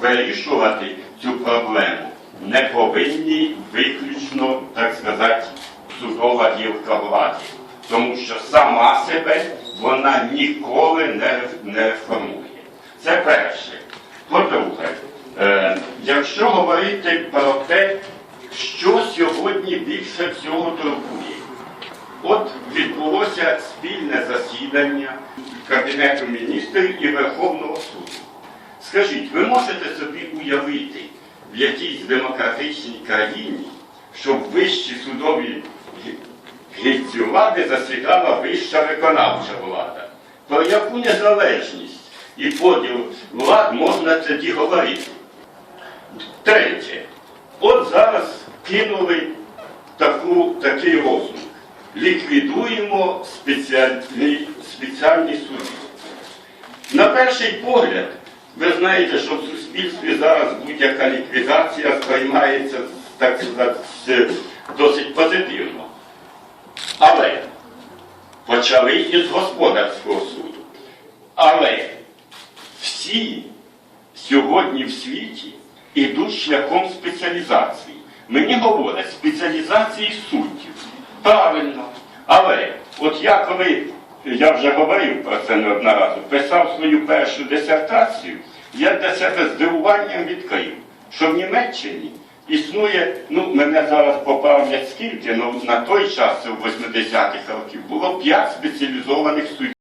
вирішувати цю проблему не повинні виключно, так сказати, судова гілка влади. Тому що сама себе вона ніколи не, не формує. Це перше. По-друге, е, якщо говорити про те, що сьогодні більше всього турбує, От відбулося спільне засідання Кабінету міністрів і Верховного суду. Скажіть, ви можете собі уявити в якійсь демократичній країні, щоб вищі судові гі- влади засідала вища виконавча влада? Про яку незалежність і поділ влад можна тоді говорити? Третє. От зараз кинули таку, такий лозунг. Ліквідуємо спеціальні, спеціальні суди. На перший погляд, ви знаєте, що в суспільстві зараз будь-яка ліквідація сприймається так сказати, досить позитивно. Але почали із господарського суду. Але всі сьогодні в світі йдуть шляхом спеціалізації. Мені говорять, спеціалізації суддів. Правильно. Але от я коли, я вже говорив про це неодноразово, писав свою першу дисертацію, я для себе здивуванням відкрив, що в Німеччині існує, ну мене зараз поправлять скільки, але на той час, в 80-х років, було 5 спеціалізованих суддів.